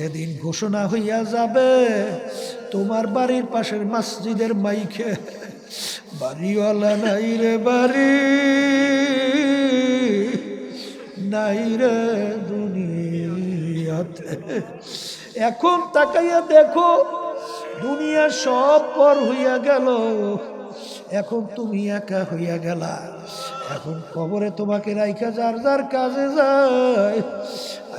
যেদিন ঘোষণা হইয়া যাবে, তোমার বাড়ির পাশের মসজিদের মাইকে, বাড়িওয়ালা নাই রে বাড়ি, নাই রে দুনিয়াতে। এখন তাকাইয়া দেখো দুনিয়া সব পর হইয়া গেল। এখন তুমি একা হইয়া গেলা। এখন কবরে তোমাকে রাইখা যার যার কাজে যায়।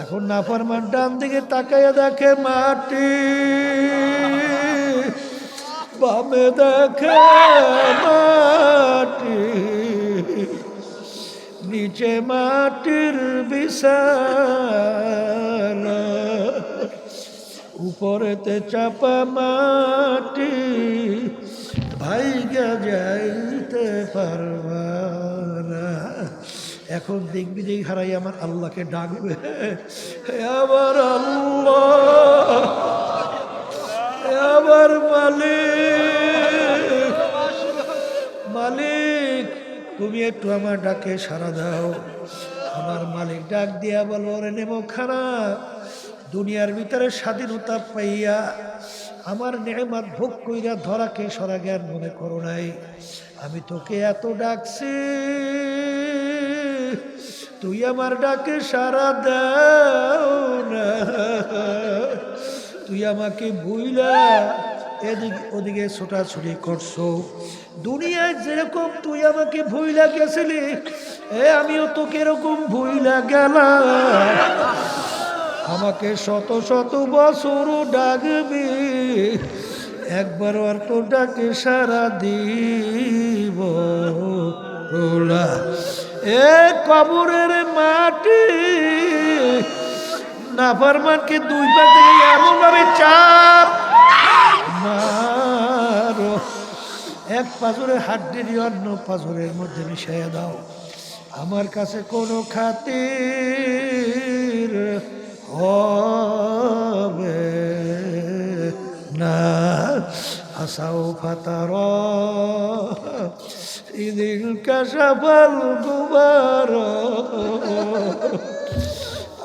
এখন নাফরমান ডান দিকে তাকাইয়া দেখে মাটি। বামে দেখে মাটি। নিচে মাটির বিছানা। উপরেতে চাপা মাটি। ভাইগা যাইতে পারবা। এখন দেখবি যে হারাই আমার আল্লাহকে ডাকবে। আমার আল্লাহ আমার মালিক মালিক, তুমি একটু আমার ডাকে সারা দাও। আমার মালিক ডাক দিয়া বলো রে নেমো খারাপ দুনিয়ার ভিতরে স্বাধীনতা পাইয়া আমার নেমাত ভোগ কইরা ধরাকে সরা জ্ঞান মনে করো নাই। আমি তোকে এত ডাকছি। তুই আমার ডাকে সারা দাও না। তুই আমাকে ভুইলা। এদিক ওদিকে ছোটাছুটি করছ। দুনিয়ায় যেরকম তুই আমাকে ভুইলা গেছিলি, এ আমিও তোকে এরকম ভুইলা গেলাম। আমাকে শত শত বছর ডাকবি একবার আর তো ডাকে সারা দিব ওলা এ কবরের মাটি, নাফারমানকে দুই পা এমন ভাবে চাপ মারো। এক পাথরে হাড্ডির অন্য পাথরের মধ্যে মিশাইয়া দাও। আমার কাছে কোনো খাতির হবে না। আসাও ফাতার ইদিন কাশাফাল গুবার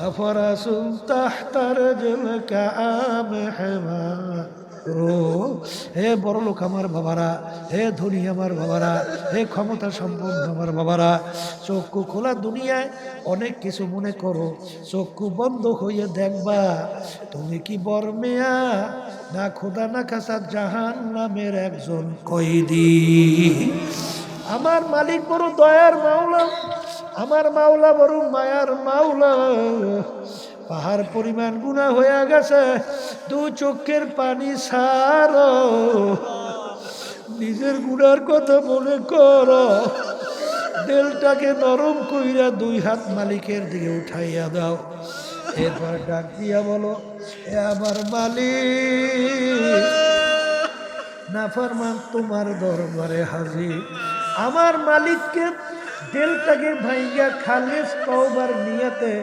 أفرس تحت رجلك أم حمار হে বড় লোক আমার বাবারা হে ধনী আমার বাবারা হে ক্ষমতা সম্পন্ন আমার বাবারা চক্ষু খোলা দুনিয়ায় অনেক কিছু মনে করো চক্ষু বন্ধ হয়ে দেখবা তুমি কি বর্মেয়া না খোদা না কাসা জাহান নামের একজন কয়েদি আমার মালিক বড় দয়ার মাওলা, আমার মাওলা বড় মায়ার মাওলা। পাহাড় পরিমাণ গুণা হয়ে গেছে, দু চোখের পানি সার। নিজের গুণার কথা মনে কর, দেলটাকে নরম কইরা দুই হাত মালিকের দিকে উঠাইয়া দাও। এরপর ডাক দিয়া বলো, এ আমার মালিক, নাফরমান তোমার দরবারে হাজির। আমার মালিককে দিলটাকে ভাইয়া খালিস তওবার নিয়তে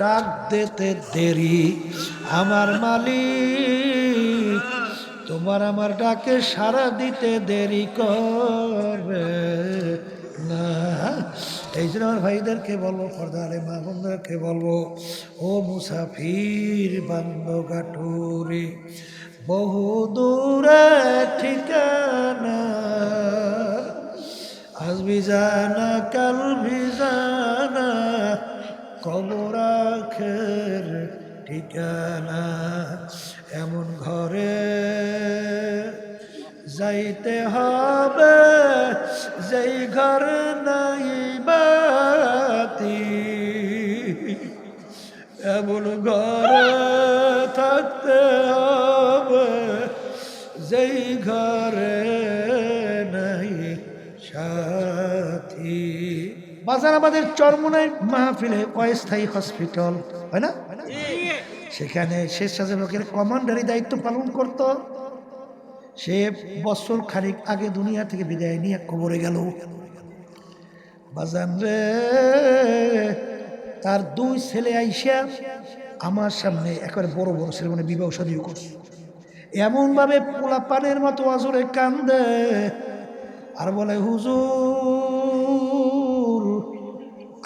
ডাক দিতে দেরি। আমার মালিক, তোমার আমার ডাকে সারা দিতে দেরি করবে না। এই জন্য আমার ভাইদেরকে বলব, ফর্দারে মা বন্ধুদেরকে বলব, ও মুসাফির বান্দ গাঠুরি, বহু দূরে ঠিকানা বিজানা কাল বিজানা কবর আখের ঠিকানা, এমন ঘরে যাইতে হবে, যেই ঘর নাই বাতি, এমন ঘরে বাজারাবাদের চরমনাই মাহফিলে অস্থায়ী হসপিটাল, হয় না? সেখানে শেষ সাজেবকের কমান্ডারি দায়িত্ব পালন করত। সে বছর খানিক আগে দুনিয়া থেকে বিদায় নিয়ে কবরে গেল। বাজান রে, তার দুই ছেলে আইসা আমার সামনে একেবারে বড় বড় ছেলে মানে বিবাহ সাদীও করছে। এমনভাবে পোলা পানের মতো আজরে কান্দে। আর বলে, হুজুর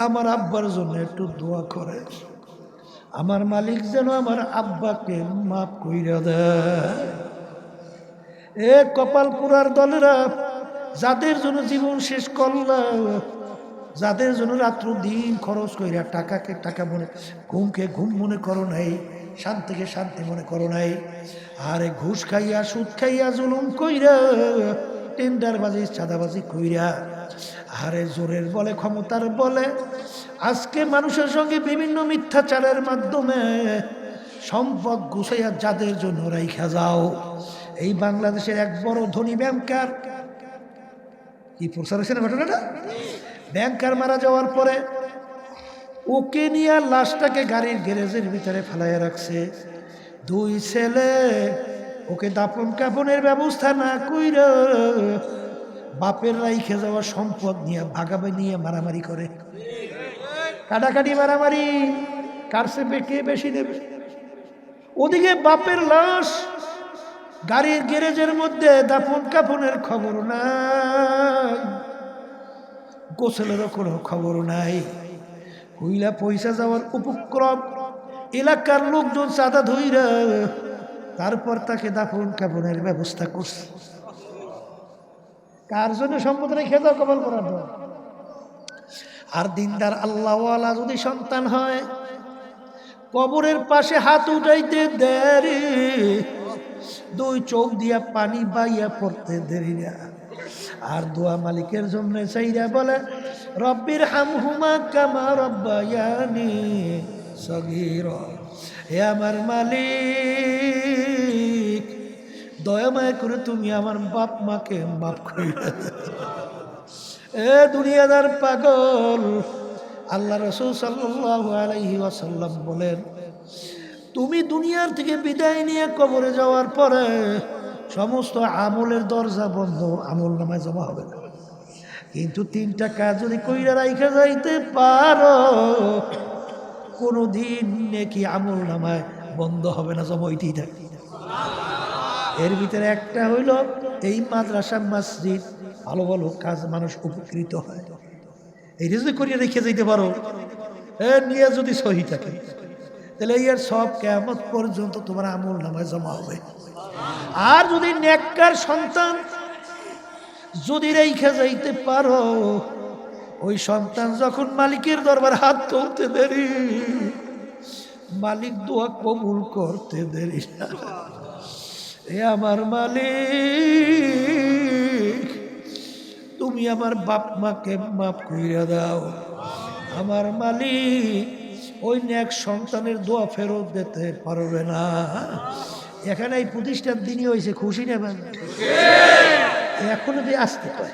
আমার আব্বার জন্য একটু দোয়া করে। আমার মালিক যেন আমার আব্বাকে মাফ কইরা দেয়। এ কপাল পুরার দলেরা, যাদের জন্য জীবন শেষ করলাম যাদের জন্য রাত্র দিন খরচ কইরা টাকাকে টাকা মনে, ঘুমকে ঘুম মনে করো নাই, শান্তিকে শান্তি মনে করো নাই, আরে ঘুষ খাইয়া, সুদ খাইয়া, জুলুম কইরা, টেন্ডারবাজি, চাঁদাবাজি কইরা আরে জোরের বলে, ক্ষমতার বলে। আজকে মানুষের সঙ্গে বিভিন্ন মিথ্যাচারের মাধ্যমে সম্পদ গুছাইয়া যাদের জন্য রাইখা যাও। এই বাংলাদেশের এক বড় ধনী ব্যাংকার। কি প্রচার হয়েছে না ঘটনাটা? ব্যাংকার মারা যাওয়ার পরে ওকে নিয়ে লাশটাকে গাড়ির গ্যারেজের ভিতরে ফেলাইয়া রাখছে। দুই ছেলে ওকে দাপন কাপনের ব্যবস্থা না কইর বাপের রাইখে যাওয়া সম্পদ নিয়ে ভাগাবে নিয়ে মারামারি করে। কাটাকাটি মারামারি, কার কে বেশি দেবে ওদিকে বাপের লাশ, গাড়ির গ্যারেজের মধ্যে দাফন কাফনের খবর নাই। গোসলেরও কোনো খবর নাই। হুইলা পয়সা যাওয়ার উপক্রম, এলাকার লোকজন চাঁদা ধইরা তারপর তাকে দাফন কাফনের ব্যবস্থা করছে। কার জন্য সম্পদ রেখে দাও, কবল করার জন্য আর দিনদার আল্লাহওয়ালা যদি সন্তান হয়, কবরের পাশে হাত উঠাইতে দেরি, দুই চোখ দিয়া পানি বাইয়া পড়তে দেরি না। আর দোয়া মালিকের জন্য চাইরা বলে, রব্বির হাম হুমা কামা রব্বায়ানি সগির। হে আমার মালিক দয়াময় করে তুমি আমার বাপ মাকে মাফ করে এ দুনিয়াদার পাগল, আল্লাহ রসুল আলাইহি ওয়াসাল্লাম বলেন, তুমি দুনিয়ার থেকে বিদায় নিয়ে কবরে যাওয়ার পরে সমস্ত আমলের দরজা বন্ধ, আমল নামায় জমা হবে না। কিন্তু তিনটা কাজ যদি কইরা রাইখা যাইতে পারো কোনো দিন নাকি আমল নামায় বন্ধ হবে না, জমা হইতেই থাকে এর ভিতরে একটা হইল এই মাদ্রাসা, মসজিদ। ভালো ভালো কাজ মানুষ উপকৃত হয়। এই যদি করিয়ে রেখে যেতে পারো। নিয়ে যদি সহি থাকে, তাহলে এর সব কেমত পর্যন্ত তোমার আমল নামায় জমা হবে। আর যদি নেককার সন্তান যদি রেখে যাইতে পারো, ওই সন্তান যখন মালিকের দরবার হাত তুলতে দেরি, মালিক দোয়া কবুল করতে দেরি না। এ আমার মালিক, তুমি আমার বাপ মাকে মাফ কইরা দাও। আমার মালিক, ওই ন্যাক সন্তানের দোয়া ফেরত দিতে পারবে না। এখানে এই প্রতিষ্ঠার দিনই হয়েছে খুশি নেবেন এখনও দিয়ে আসতে পারে।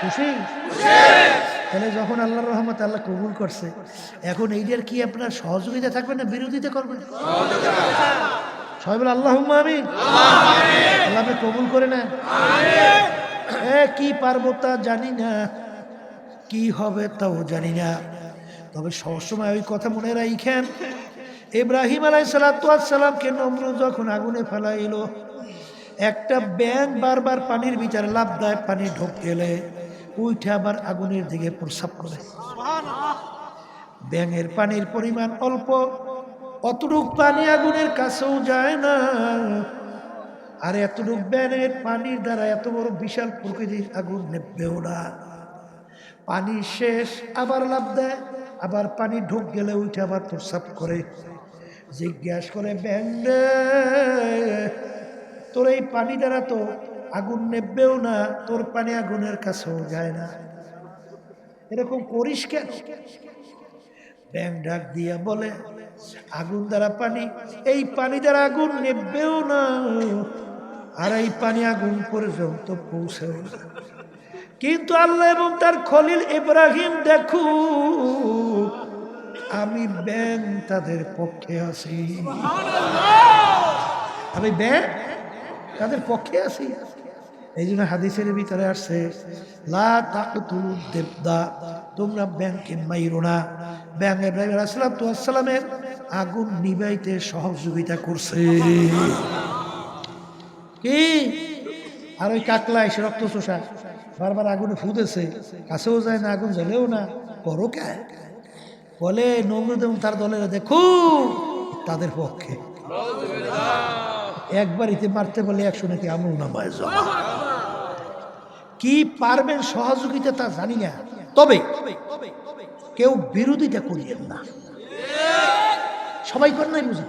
খুশি? তাহলে যখন আল্লাহর রহমত আল্লাহ কবুল করছে, এখন এইটার কি আপনার সহযোগিতা থাকবে না বিরোধিতা করবেন সবাই বলে আল্লাহ আমি আল্লাহ আপনি কবুল করে না এ কি পারব তা জানি না। কি হবে তাও জানি না। তবে সবসময় ওই কথা মনে রাখেন ইব্রাহিম আলাই সালাতামকে নম্র যখন আগুনে ফেলাইল একটা ব্যাং বারবার পানির ভিতরে লাভ দেয় পানি ঢোক গেলে উঠে আবার আগুনের দিকে প্রসাব করে। ব্যাঙের পানির পরিমাণ অল্প অতটুক পানি আগুনের কাছেও যায় না। আর এতটুক ব্যাঙের পানির দ্বারা এত বড় বিশাল প্রকৃতির আগুন নেবেও না। পানি শেষ, আবার লাভ দেয়, আবার পানি ঢুক গেলে উঠে আবার প্রসাব করে। জিজ্ঞাসা করে ব্যান্ডে তোর এই পানি দ্বারা তো আগুন নেবেও না, তোর পানি আগুনের কাছেও যায় না। এরকম করিস কেন? ব্যাং ডাক দিয়া বলে আগুন দ্বারা পানি এই পানি দ্বারা আগুন নেবেও না। আর এই পানি আগুন পর্যন্ত পৌঁছেও না। কিন্তু আল্লাহ এবং তার খলিল ইব্রাহিম দেখু আমি ব্যাং তাদের পক্ষে আছি। আমি ব্যাং তাদের পক্ষে আছি। এই জন্য হাদিসের ভিতরে আসছে লা তাকতুল দেবদা তোমরা ব্যাংকে মাইরো না। ব্যাং ইব্রাহিম আলাইসালামের আগুন নিবাইতে সহযোগিতা করছে। কি? আর ওই কাকলা এসে রক্ত চোষা। বারবার আগুনে ফুদেছে। কাছেও যায় না, আগুন জ্বলেও না। করো কে? বলে, নমরুদ এবং তার দলের দেখুন তাদের পক্ষে। একবার ইতে মারতে বলে একশো নাকি আমল নামায় জমা। কি পারবেন সহযোগিতা তা জানি না। তবে কেউ বিরোধিতা করিয়েন না। সবাই করেন নাই বুঝি?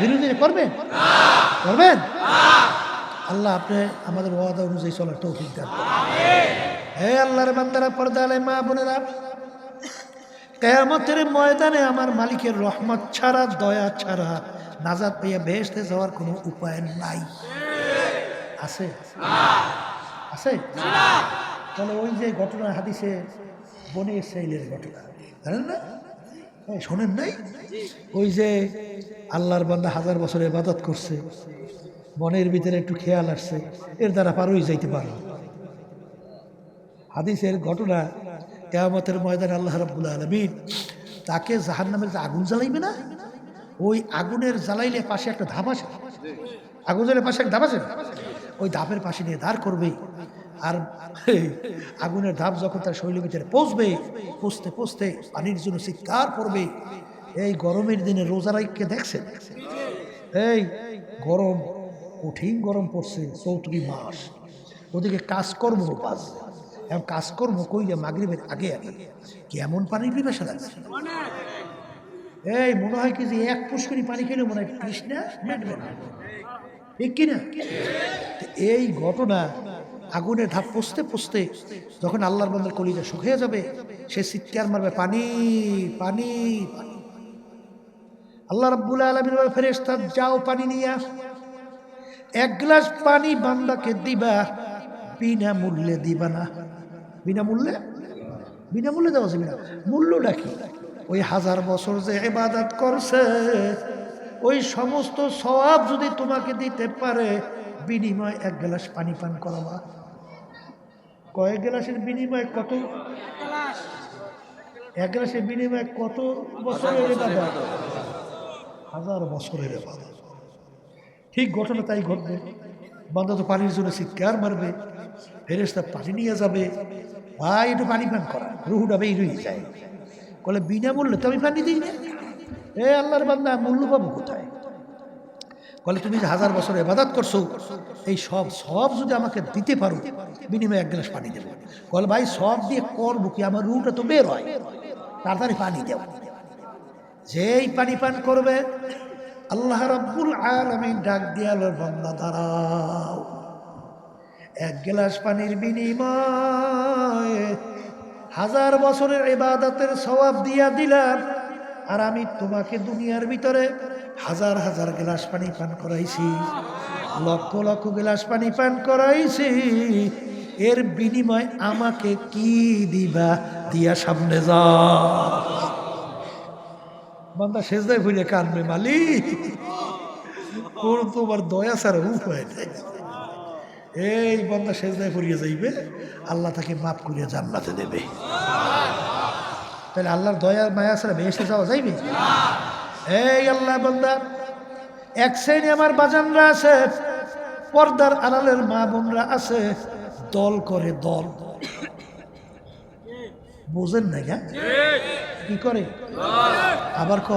বিরোধিতা করবেন? করবেন? আল্লাহ আপনি আমাদের ওয়াদা অনুযায়ী চলার তৌফিক দান। হে আল্লাহর বান্দারা পর্দা মা বোনেরা, কেয়ামতের ময়দানে আমার মালিকের রহমত ছাড়া, দয়া ছাড়া নাজাদ পেয়ে বেহেস্তে যাওয়ার কোনো উপায় নাই। আছে? আছে? তাহলে ওই যে ঘটনা, হাদিসে বনে ইসরাইলের ঘটনা। জানেন না? শোনেন নাই? ওই যে আল্লাহর বান্দা হাজার বছর ইবাদত করছে মনের ভিতরে একটু খেয়াল আসছে এর দ্বারা পারোই যাইতে পারো। হাদিসের ঘটনা কেয়ামতের ময়দান আল্লাহ রাব্বুল আলমিন তাকে জাহান নামের যে আগুন জ্বালাইবে না ওই আগুনের জ্বালাইলে পাশে একটা ধাপ আছে। আগুন জ্বালের পাশে একটা ধাপ আছে? ওই ধাপের পাশে নিয়ে দাঁড় করবে। আর আগুনের ধাপ যখন তার শরীরের ভিতরে পৌঁছবে, পৌঁছতে পৌঁছতে পানির জন্য চিৎকার করবে। এই গরমের দিনে রোজারাইকে দেখছেন? এই গরম, কঠিন গরম পড়ছে চৌত্রিশ মাস। ওদিকে কাজকর্ম বাজ। এখন কাজকর্ম কইলে মাগরিবের আগে আগে। কেমন পানির পিপাসা লাগছে? এই মনে হয় কি যে এক পুষ্করি পানি খেলে মনে হয় কৃষ্ণা মেটবে না ঠিক কিনা? এই ঘটনা আগুনের ধাপ পচতে পচতে যখন আল্লাহর বন্ধের কলিজা শুকিয়ে যাবে সে চিৎকার মারবে, পানি পানি আল্লাহ রাব্বুল আলমিন ফেরেস্তা যাও পানি নিয়ে এক গ্লাস পানি বান্দাকে দিবা বিনা মূল্যে দিবা না। বিনা মূল্যে বিনা মূল্যে দেওয়া যাবে না। মূল্যটা কি? ওই হাজার বছর যে ইবাদত করছে, ওই সমস্ত সওয়াব যদি তোমাকে দিতে পারে, বিনিময় এক গ্লাস পানি পান করাবা। কয়েক গ্লাসের বিনিময়ে কত এক গ্লাসের বিনিময়ে কত বছরের হাজার বছরের ঠিক ঘটনা তাই ঘটবে। বান্দা তো পানির জন্য চিৎকার মারবে। ফেরেস্তা পানি নিয়ে যাবে। ভাই, একটু পানি পান করা। রুহুটা বেই রুই যায়। বলে বিনামূল্যে তো আমি পানি দিই না। এ আল্লাহর বান্দা মূল্য পাবো কোথায়? বলে, তুমি যে হাজার বছর এবাদাত করছ, এই সব সব যদি আমাকে দিতে পারো, বিনিময়ে এক গ্লাস পানি দেবো। বলে, ভাই, সব দিয়ে করব কি? আমার রুটা তো বের হয়। তাড়াতাড়ি পানি দেব যেই পানি পান করবে, আল্লাহ রাব্বুল আলামিন ডাক দিয়াল বান্দা, দাঁড়াও। এক গ্লাস পানির বিনিময়ে হাজার বছরের ইবাদতের সওয়াব দিয়া দিলাম। আর আমি তোমাকে দুনিয়ার ভিতরে হাজার হাজার গ্লাস পানি পান করাইছি, লক্ষ লক্ষ গ্লাস পানি পান করাইছি। এর বিনিময় আমাকে কি দিবা দিয়া সামনে যা। বান্দা শেষদায় ভুলে কানবে, মালিক। তোর তোমার দয়া ছাড়া উপায় নেই। এই বান্দা শেষদায় ফুরিয়ে যাইবে, আল্লাহ তাকে মাফ করিয়া জান্নাতে দেবে। তাহলে আল্লাহর দয়া মায়া ছাড়া বেসে যাওয়া যাইবে? এই আল্লাহ বান্দা, এক শ্রেণি আমার বাজানরা আছে, পর্দার আড়ালের মা বোনরা আছে, দল করে দল। বোঝেন না গা কি করে? আবার ক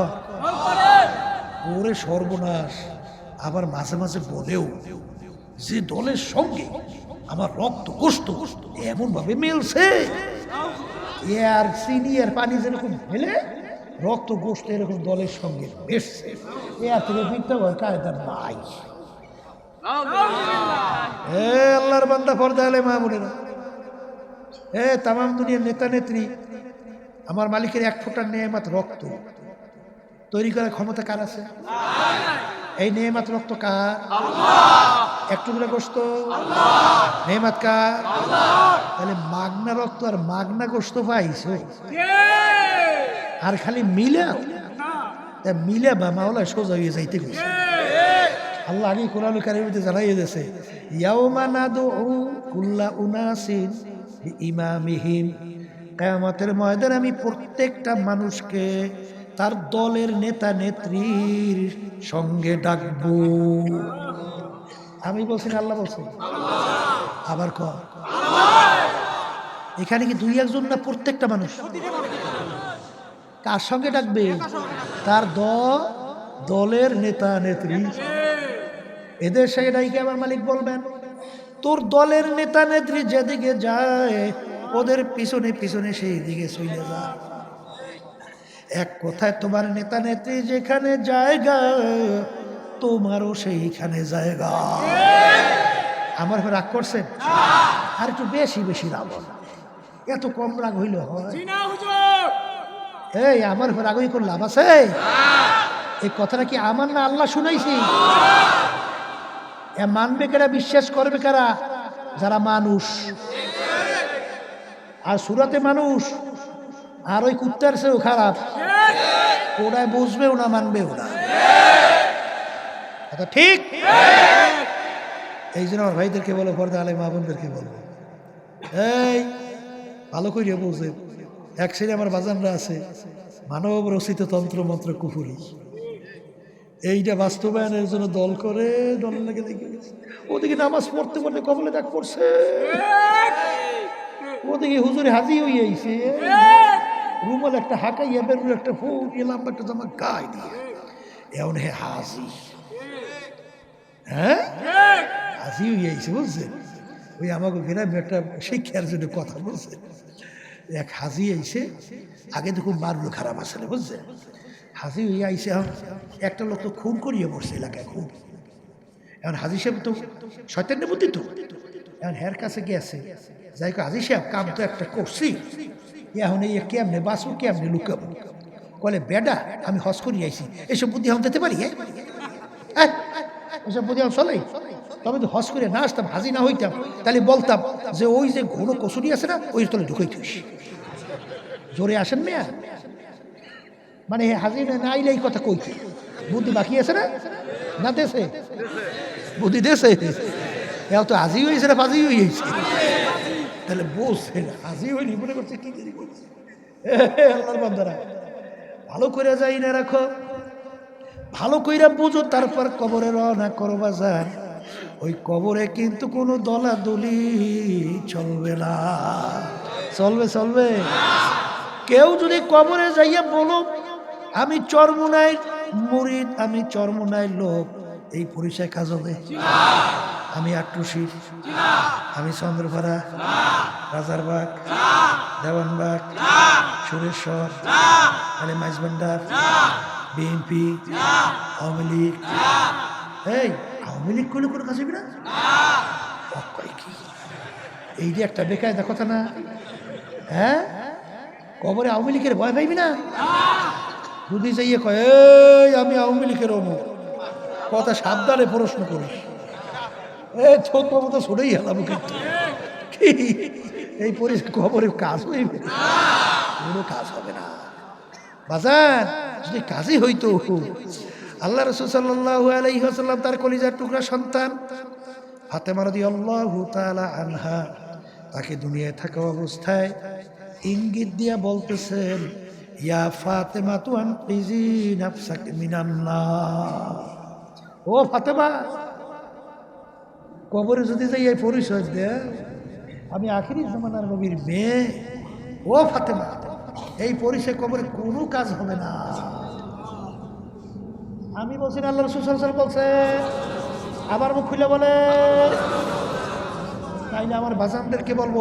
ওরে সর্বনাশ, আবার মাঝে মাঝে বলেও, যে দলের সঙ্গে আমার রক্ত কষ্ট এমন ভাবে মেলছে, এ আর চিনি আর পানি যেরকম ফেলে রক্ত গোষ্ঠ এরকম দলের সঙ্গে বেসছে এ থেকে মিথ্যা ভয় কায়দা নাই। এ আল্লাহর বান্দা পর্দা আলে মা বোনেরা এ তামাম দুনিয়ার নেতা নেত্রী আমার মালিকের এক ফোঁটার নেয়ামাত রক্ত। তৈরি করার ক্ষমতা কার আছে? এই নেয়ামাত রক্ত কার? এক টুকরা গোস্ত। নেয়ামাত কার? তাহলে মাগনা রক্ত আর মাগনা গোস্ত পাইছ। আর খালি মিলা? মিলে বা মাওলা সোজা হয়ে যাইতে গেছে আল্লাহ আগে কোরআন কারিমিতে জানাইয়ে দিয়েছে ইয়াউমা নাদউ কুল্লা উনাসিন ইমামিহিম কিয়ামতের ময়দানে আমি প্রত্যেকটা মানুষকে তার দলের নেতা নেত্রীর সঙ্গে ডাকবো। আমি বলছি না আল্লাহ বলছি। আবার ক এখানে কি দুই একজন না প্রত্যেকটা মানুষ? কার সঙ্গে ডাকবে? তার দ দলের নেতা নেত্রী। এদের সঙ্গে ডাইকে আমার মালিক বলবেন তোর দলের নেতা নেত্রী যেদিকে যায় ওদের পিছনে পিছনে সেই দিকে চলে যা। এক কথায় তোমার নেতা নেত্রী যেখানে জায়গা তোমারও সেইখানে জায়গা। আমার উপর রাগ করছেন? আর একটু বেশি বেশি রাগ এত কম রাগ হইলে হয়। এই, আমার উপর রাগই কোন লাভ আছে এই কথাটা কি আমার না আল্লাহ শুনাইছি? এ মানবে কারা বিশ্বাস করবে কারা? যারা মানুষ। আর সুরাতে মানুষ, আর ওই কুত্তার সেও খারাপ। ওরাই বুঝবেও না, মানবেও না। কথা ঠিক? এই জন্য আমার ভাইদেরকে বলো, পর্দা আলে মা বোনদেরকে বলব এই, ভালো করে বুঝে। এক সাইডে আমার বাজানরা আছে, মানব রচিত তন্ত্র, মন্ত্র, কুফুরি। এইটা বাস্তবায়নের জন্য দল করে, দল লেগে দেখে। ওদিকে নামাজ পড়তে পড়তে কবলে ডাক পড়ছে। ওদিকে হুজুরে হাজি হয়ে আইছে। রুমাল একটা হাঁকাইয়া বেরুল একটা ফুল এ লম্বা একটা জামা গায়ে দিয়ে। এমন হে হাজি। হ্যাঁ? হাজি হয়ে আইছে, বুঝছেন? ওই আমাকে গ্রামে একটা শিক্ষার জন্য কথা বলছে। এক হাজি আইসে আগে তো খুব মারলো খারাপ আসলে বুঝছে হাজি আইসে একটা লোক তো খুন করিয়ে পড়ছে এলাকায়, খুন। এখন হাজি সাহেব তো শয়তানের বুদ্ধি তো। এখন হের কাছে গেছে, যাই হাজি সাহেব, কাম তো একটা করছি। এখন এই কেমনে বাঁচবো, কেমনে লুকাবো? বলে বেডা আমি হস করি আইছি। এসব বুদ্ধি আমি দিতে পারি হ্যাঁ? হ্যাঁ? বুদ্ধি আমি চলে। তবে তো হস করে না আসতাম, হাজি না হইতাম। তাহলে বলতাম যে, ওই যে ঘন কচুরি আছে না, ওই তলে ঢুকাই থুস জোরে আসেন মেয়া। মানে হাজির না এই কথা কইতে। বুদ্ধি বাকি আছে না? না দেশে বুদ্ধি দেশে এও তো হাজি হয়েছে না বাজি হয়েছে তাহলে না হাজি হয়নি মনে করছে কি দেরি করছে? আল্লাহর বান্দারা, ভালো করে যাই না রাখো। ভালো কইরা বুঝো, তারপর কবরে রওনা করবা যান ওই কবরে কিন্তু কোনো দলাদলি চলবে না। চলবে চলবে? কেউ যদি কবরে যাইয়া বলো, আমি চরমুনাই মুরিদ, আমি চরমুনাই লোক এই পরিচয় কাজ হবে? আমি আট্টুসি, আমি চন্দ্রপাড়া, রাজারবাগ, দেওয়ানবাগ, সুরেশ্বর, আলে মাইজভান্ডার বিএনপি, আওয়ামী লীগ। এই, আওয়ামী লীগ করলে কোনো কাজ হবে না? এই যে একটা বেকায়দা কথা না? হ্যাঁ? কবরে আওয়ামী লীগের ভয় পাইবি না? যদি যাইয়ে কয়, এই, আমি আওয়ামী লীগের অমুক। কথা সাবধানে প্রশ্ন করিস। এ, ছোট মতো ছড়েই হেলাম কিন্তু। এই পরি খবরে কাজ হইবে? কোনো কাজ হবে না। বাজার যদি কাজই হইতো, আল্লাহ রসুল সাল্লাহ আলাইসাল্লাম তার কলিজার টুকরা সন্তান ফাতেমা রদি আল্লাহ তালা আনহা, তাকে দুনিয়ায় থাকা অবস্থায় ইঙ্গিত দিয়া বলতেছেন, ইয়া ফাতেমা তু আনফিজি নাফসাকে মিনান্নার ও ফাতেমা, কবরে যদি যাই এই পরিচয় দে, আমি আখিরি জমানার নবীর মেয়ে। ও ফাতেমা, এই পরিচয় কবরে কোনো কাজ হবে না। আমি বলছি না, আল্লাহ রসুল সাল্লাল্লাহু বলছে, আবার মুখ খুলে বলে। তাইলে আমার বাজানদেরকে বলব,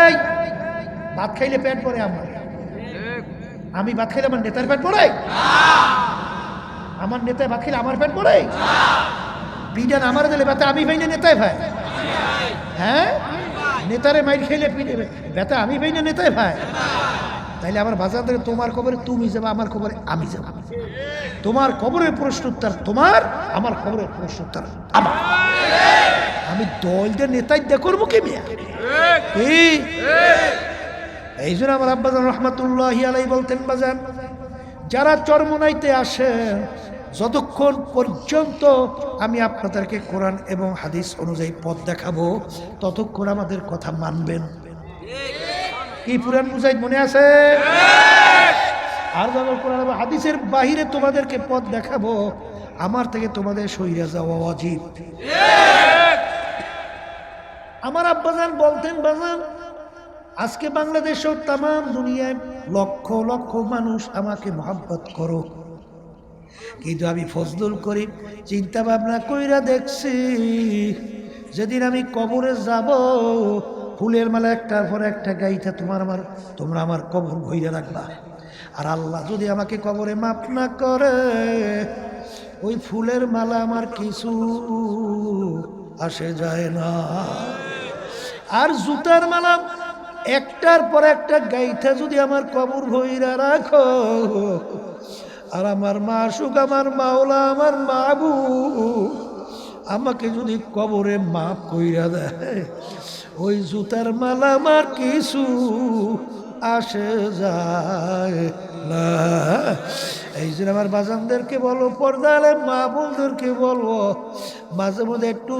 এই ভাত খাইলে পেট পরে আমার। আমি ভাত খাইলে আমার নেতার পেট পড়ে আমার নেতায় ভাত খাইলে আমার পেট পড়ে বিডান আমার দিলে ব্যথা আমি ভাই না নেতায় ভাই? হ্যাঁ? নেতারে মাইর খেলে পিড়ে ব্যথা আমি ভাই না নেতায় ভাই? তাইলে আমার বাজার থেকে তোমার কবরে তুমি যাবে আমার কবরে আমি যাব। তোমার কবরের প্রশ্ন উত্তর তোমার আমার কবরের প্রশ্ন উত্তর আমার আমি দলদের নেতাই দে করব কে মিয়া? কি এই জন্য আমার আব্বাজান রহমাতুল্লাহ আলাই বলতেন বাজান যারা চরমনাইতে আসেন যতক্ষণ পর্যন্ত আমি আপনাদেরকে কোরআন এবং হাদিস অনুযায়ী পথ দেখাবো ততক্ষণ আমাদের কথা মানবেন। কি পুরান মুজাহিদ মনে আছে? আর যখন কোরআন এবং হাদিসের বাহিরে তোমাদেরকে পথ দেখাবো আমার থেকে তোমাদের সইরা যাওয়া অজিত আমার আব্বাজান বলতেন বাজান আজকে বাংলাদেশেও তাম দুনিয়ায় লক্ষ লক্ষ মানুষ আমাকে মহাব্বত করো কিন্তু আমি ফজলুল করি চিন্তা ভাবনা কইরা দেখছি, যেদিন আমি কবরে যাব, ফুলের মালা একটার পর একটা গাইটা তোমার আমার তোমরা আমার কবর ভইরা রাখবা। আর আল্লাহ যদি আমাকে কবরে মাপ না করে, ওই ফুলের মালা আমার কিছু আসে যায় না। আর জুতার মালা একটার পর একটা গাইটা যদি আমার কবর ভইরা রাখো, আর আমার মা সুখ আমার মাওলা, আমার মাবু, আমাকে যদি কবরে মাপ কইরা দেয়, ওই জুতার মালা আমার কিছু আসে যায় না। এই জন্য আমার বাজানদেরকে বলো পর্দালে মা বোনদেরকে বলো, মাঝে মধ্যে একটু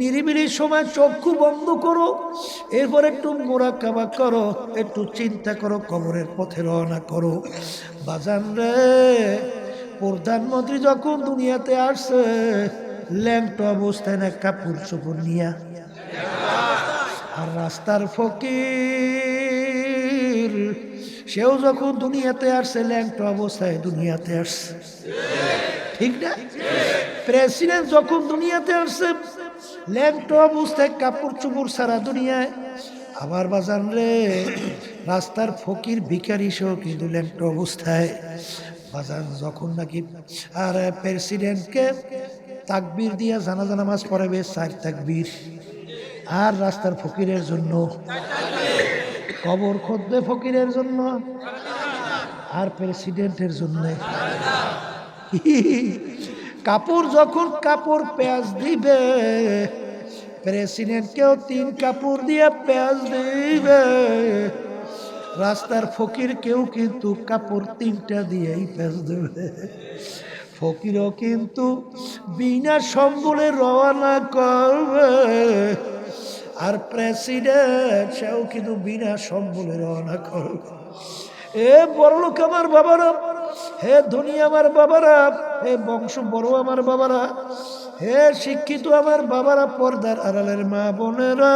নিরিবিলি সময় চক্ষু বন্ধ করো, এরপর একটু মোরা কাবা করো, একটু চিন্তা করো, কবরের পথে রওনা করো। বাজান রে প্রধানমন্ত্রী যখন দুনিয়াতে আসছে, ল্যাংটো অবস্থায় না কাপড় চোপড় নিয়া। আর রাস্তার ফকির সেও যখন দুনিয়াতে আসছে, ল্যাংটো অবস্থায় দুনিয়াতে আসছে। ঠিক না? প্রেসিডেন্ট যখন দুনিয়াতে আসছে, ল্যাংটো অবস্থায় কাপড় চুপড় সারা দুনিয়ায়। আবার বাজান রে, রাস্তার ফকির ভিকারি সেও কিন্তু ল্যাংটো অবস্থায়। বাজান যখন নাকি, আর প্রেসিডেন্টকে তাকবীর দিয়া জানাজা নামাজ পড়াবে, চার তাকবির। আর রাস্তার ফকিরের জন্য কবর খদ্দে ফকিরের জন্য আর প্রেসিডেন্টের জন্য। কাপড় যখন কাপড় পেঁয়াজ দিবে, প্রেসিডেন্টকেও তিন কাপড় দিয়ে পেঁয়াজ দিবে। রাস্তার ফকির কেউ কিন্তু কাপড় তিনটা দিয়েই পেঁয়াজ দেবে। ফকিরও কিন্তু বিনা সম্বলে রওনা করবে। আর প্রেসিডেন্ট, সেও কিন্তু বিনা সম্বলে রওনা করবে এ বড়লোক আমার বাবারা, হে ধনী আমার বাবারা, হে বংশ বড় আমার বাবারা, হে শিক্ষিত আমার বাবারা, পর্দার আড়ালের মা বোনেরা,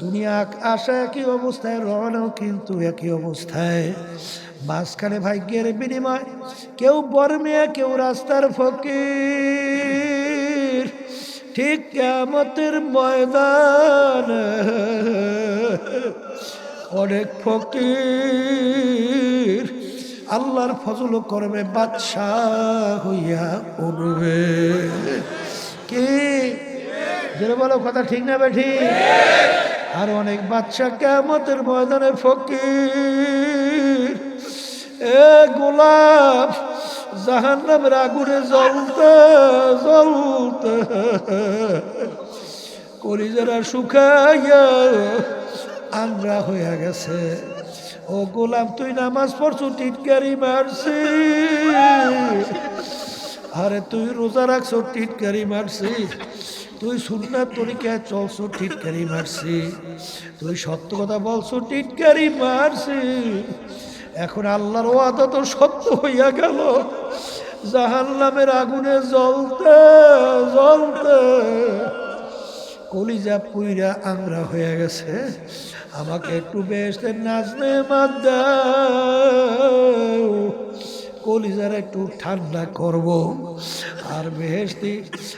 দুনিয়া আসা একই অবস্থায় রওনাও কিন্তু একই অবস্থায়। মাঝখানে ভাগ্যের বিনিময়, কেউ বর্মিয়া কেউ রাস্তার ফকির। ঠিক কেমতের ময়দান অনেক ফকির আল্লাহর ফজল করবে বাদশাহ হইয়া উঠবে। কি? যেটা বলো, কথা ঠিক না বেঠি আর অনেক বাচ্চা কেমতের ময়দানে ফকির, এ গোলাপ জাহান নামের আগুনে জ্বলতে জ্বলতে। কলিজারা শুকাইয়া আংরা হইয়া গেছে। ও গোলাম, তুই নামাজ পড়ছু, টিটকারি মারছি আরে, তুই রোজা রাখছো, টিটকারি মারছি তুই শুননা তরিকায় চলছো, টিটকারি মারছি তুই সত্য কথা বলছো, টিটকারি মারছি এখন আল্লাহর ওয়াদা তো সত্য হইয়া গেল। জাহান্নামের আগুনে জ্বলতে জ্বলতে কলিজা পুইরা আংরা হয়ে গেছে। আমাকে একটু বেশ নাচনে দাও। কলিজার একটু ঠান্ডা করব। আর বেহেস্তি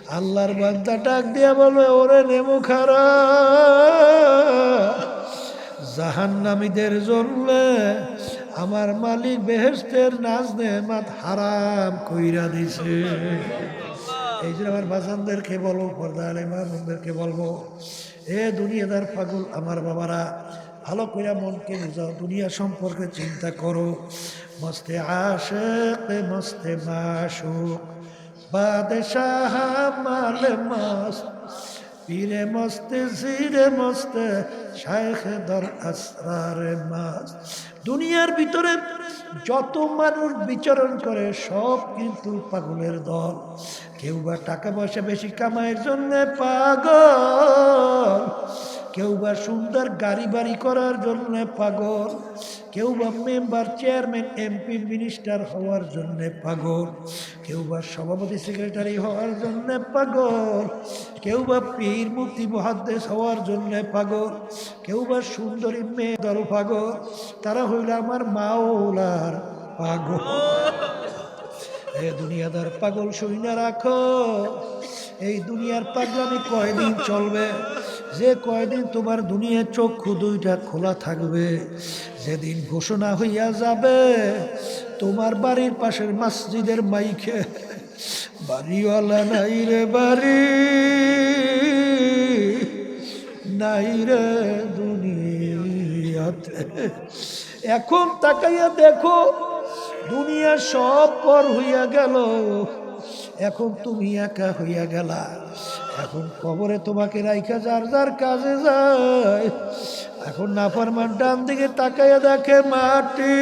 আল্লাহর বান্দা ডাক দিয়া বলে ওরে নেমু খারা জাহান্নামীদের জন্য আমার মালিক বেহেস্তের নাচ নেমাত হারাম কইরা দিছে। এই যে আমার বাজানদেরকে বলব পর্দা আলেমানদেরকে বলব, এ দুনিয়াদার পাগল আমার বাবারা, ভালো করে মনকে বুঝাও, দুনিয়া সম্পর্কে চিন্তা করো। মস্তে আশেক, মস্তে মাসুক মালে মস্ত, পীরে মস্তে জিরে মস্তে শায়েখ দর আসরারে মাস্ত। দুনিয়ার ভিতরে যত মানুষ বিচরণ করে, সব কিন্তু পাগলের দল। কেউ বা টাকা পয়সা বেশি কামাইয়ের জন্য পাগল। কেউ বা সুন্দর গাড়ি বাড়ি করার জন্য পাগল, কেউ বা মেম্বার, চেয়ারম্যান, এমপি, মিনিস্টার হওয়ার জন্য পাগল, কেউ বা সভাপতি, সেক্রেটারি হওয়ার জন্য পাগল, কেউ বা পীর মুক্তি মহাদ্দেশ হওয়ার জন্য পাগল, কেউ বা সুন্দরী মেয়ে দল পাগল, তারা হইল আমার মাওলার পাগল। এ দুনিয়াদার পাগল শুনে রাখো, এই দুনিয়ার পাগলামি কয়দিন চলবে? যে কয়দিন তোমার দুনিয়ার চক্ষু দুইটা খোলা থাকবে, যেদিন ঘোষণা হইয়া যাবে, তোমার বাড়ির পাশের মসজিদের মাইকে, বাড়িওয়ালা নাই রে বাড়ি, নাই রে দুনিয়াতে। এখন তাকাইয়া দেখো দুনিয়া সব পর হইয়া গেল, এখন তুমি একা হইয়া গেলা। এখন কবরে তোমাকে রাইখা যার যার কাজে যায়। এখন নাফরমান ডান দিকে তাকাইয়া দেখে মাটি।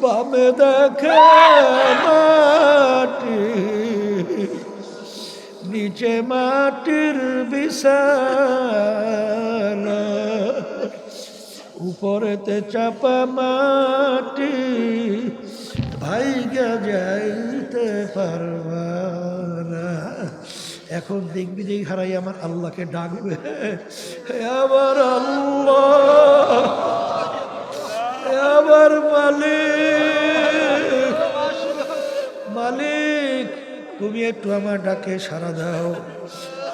বামে দেখে মাটি। নিচে মাটির বিছানা। উপরেতে চাপা মাটি। ভাইগা যাইতে পারবা। এখন দেখবি বিদিক হারাই আমার আল্লাহকে ডাকবে। আমার আল্লাহ, হে আমার মালিক। মালিক, তুমি একটু আমার ডাকে সারা দাও।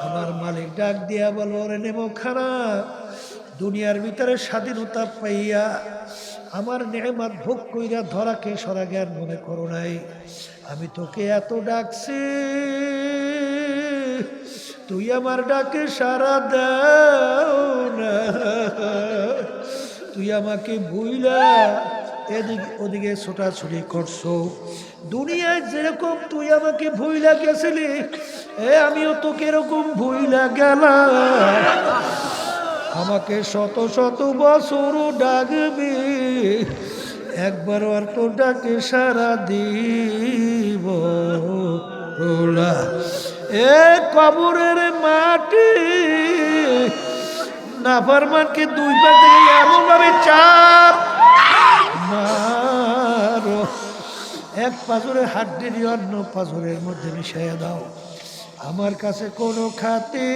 আমার মালিক ডাক দিয়া বলো রে নেমো খারাপ দুনিয়ার ভিতরে স্বাধীনতা পাইয়া আমার নেমাত ভোগ কইরা ধরাকে সরা জ্ঞান মনে করো নাই। আমি তোকে এত ডাকছি তুই আমার ডাকে সারা দাও না। তুই আমাকে ভুইলা। এদিক ওদিকে ছোটাছুটি করছ। দুনিয়ায় যেরকম তুই আমাকে ভুইলা গেছিলি, এ আমিও তোকে এরকম ভুইলা গেলাম। আমাকে শত শত বছর ডাকবি একবার আর তো ডাকে সারা দিব এ কবরের মাটি নাফারমানকে দুই পা থেকে এমন ভাবে চাপ এক পাথরের হাড্ডির অন্য পাথরের মধ্যে মিশাইয়া দাও। আমার কাছে কোনো খাতির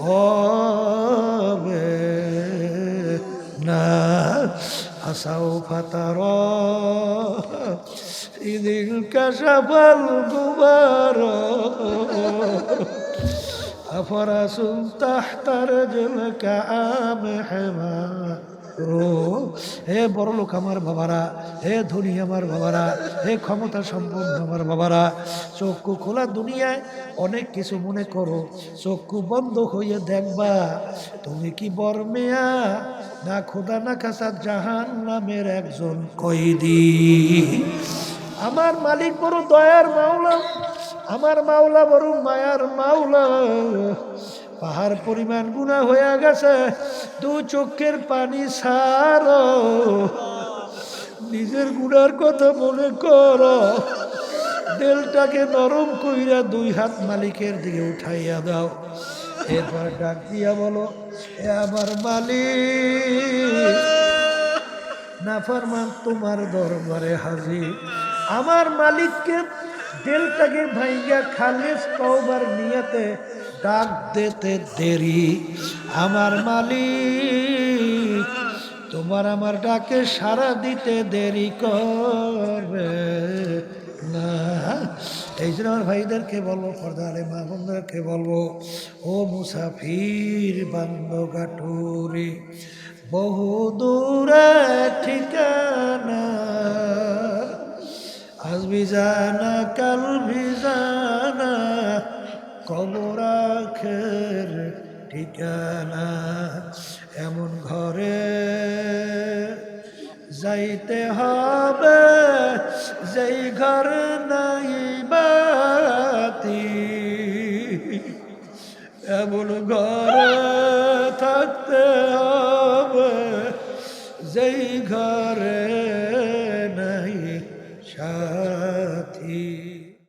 হবে না। আসাও ফাতার। ইদিন কাশাফাল গুবার أفرس تحت رجلك أم حمار হে বড় লোক আমার বাবারা হে ধনী আমার বাবারা হে ক্ষমতা সম্পন্ন আমার বাবারা চক্ষু খোলা দুনিয়ায় অনেক কিছু মনে করো চক্ষু বন্ধ হয়ে দেখবা তুমি কি বর্মেয়া না খোদা না কাসা জাহান নামের একজন কয়েদি আমার মালিক বড় দয়ার মাওলা, আমার মাওলা বড় মায়ার মাওলা। পাহাড় পরিমাণ গুণা হয়ে গেছে, দু চোখের পানি সার নিজের গুণার কথা মনে কর। দেলটাকে নরম কইরা দুই হাত মালিকের দিকে উঠাইয়া দাও। এরপর ডাক দিয়া বলো, এ আমার মালিক, নাফরমান তোমার দরবারে হাজির। আমার মালিককে দিলটাকে ভাইয়া খালিস কৌবার নিয়েতে ডাক দিতে দেরি। আমার মালিক, তোমার আমার ডাকে সারা দিতে দেরি করবে না। এই জন্য আমার ভাইদেরকে বলব, ফর্দারে মা বন্ধুদেরকে বলব, ও মুসাফির বান্ধ গাঠুরি, বহু দূরে ঠিকানা আজ বিজানা কাল বিজানা কবর আখের ঠিকানা, এমন ঘরে যাইতে হবে, যেই ঘর নাই বাতি, এমন ঘরে